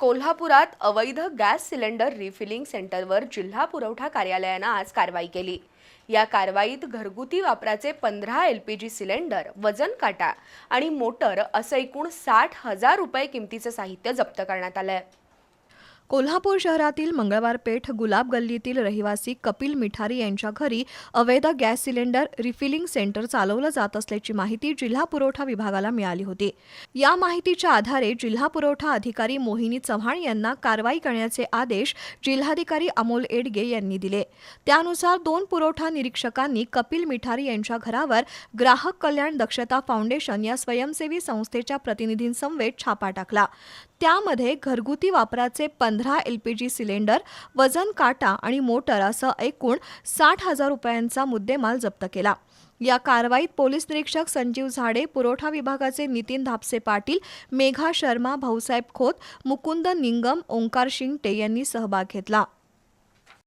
कोल्हापुरात अवैध gas cylinder refilling सेंटरवर जिल्हा पुरवठा कार्यालयानं आज कारवाई केली. या कारवाईत घरगुती वापराचे पंधरा एल पी जी सिलेंडर वजन काटा आणि मोटर असं एकूण साठ हजार रुपये किमतीचं साहित्य जप्त करण्यात आलंय. कोल्हापूर शहरातील मंगळवार पेठ गुलाब गल्लीतील रहिवासी कपिल मिठारी यांच्या घरी अवैध गॅस सिलेंडर रिफिलिंग सेंटर चालवलं जात असल्याची माहिती जिल्हा पुरवठा विभागाला मिळाली होती. या माहितीच्या आधारे जिल्हा पुरवठा अधिकारी मोहिनी चव्हाण यांना कारवाई करण्याचे आदेश जिल्हाधिकारी अमोल एडगे यांनी दिले. त्यानुसार दोन पुरवठा निरीक्षकांनी कपिल मिठारी यांच्या घरावर ग्राहक कल्याण दक्षता फाउंडेशन या स्वयंसेवी संस्थेच्या प्रतिनिधींसमवेत छापा टाकला. त्यामध्ये घरगुती वापराचे पंधरा एल पी जी सिलेंडर वजन काटा आणि मोटर असं एकूण साठ हजार रुपयांचा मुद्देमाल जप्त केला. या कारवाईत पोलीस निरीक्षक संजीव झाडे पुरवठा विभागाचे नितीन धापसे पाटील मेघा शर्मा भाऊसाहेब खोत मुकुंद निंगम ओंकार शिंगटे यांनी सहभाग घेतला.